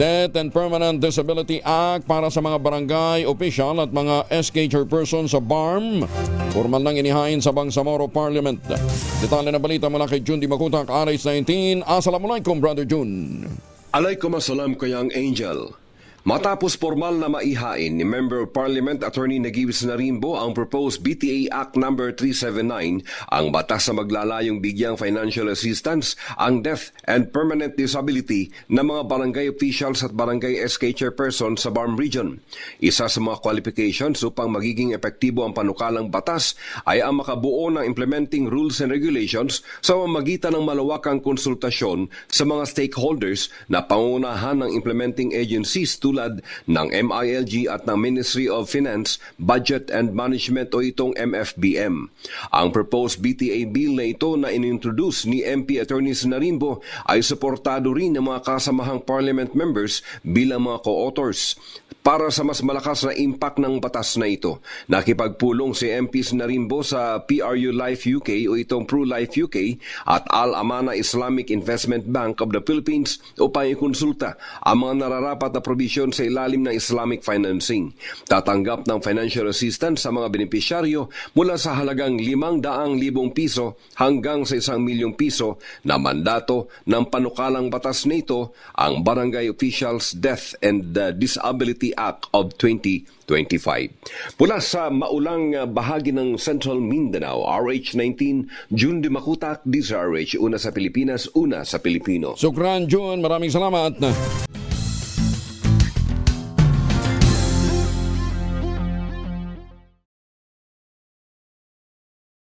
Death and Permanent Disability Act para sa mga barangay official at mga SK chairperson sa BARM. Formal nang inihain sa Bangsamoro Parliament. Detalye na balita mula kay Jun Di Makutak, RH19. Assalamualaikum, Brother Jun. Alaykum assalam kayang Angel. Matapos formal na maihain ni Member of Parliament Attorney Nagibis Narimbo ang proposed BTA Act No. 379, ang batas sa maglalayong bigyang financial assistance ang death and permanent disability ng mga barangay officials at barangay SK chairperson sa BARM region. Isa sa mga qualifications upang magiging epektibo ang panukalang batas ay ang makabuo ng implementing rules and regulations sa mamagitan ng malawakang konsultasyon sa mga stakeholders na pangunahan ng implementing agencies tulad ng MILG at ng Ministry of Finance, Budget and Management o itong MFBM. Ang proposed BTA bill na ito na inintroduce ni MP Attorney Narimbo ay suportado rin ng mga kasamahang parliament members bilang mga co-authors. Para sa mas malakas na impact ng batas na ito, nakipagpulong si MP Narimbo sa PRU Life UK o itong Pro-Life UK at Al-Amana Islamic Investment Bank of the Philippines upang ikonsulta ang mga nararapat na provision sa ilalim ng Islamic financing. Tatanggap ng financial assistance sa mga benepisyaryo mula sa halagang 500,000 piso hanggang sa 1 milyong piso na mandato ng panukalang batas nito ang Barangay Officials Death and Disability Act of 2025. Mula sa maulang uh, bahagi ng Central Mindanao, RH19, June Dimakutak, DZRH, una sa Pilipinas, una sa Pilipino. Sukran, Jun. Maraming salamat.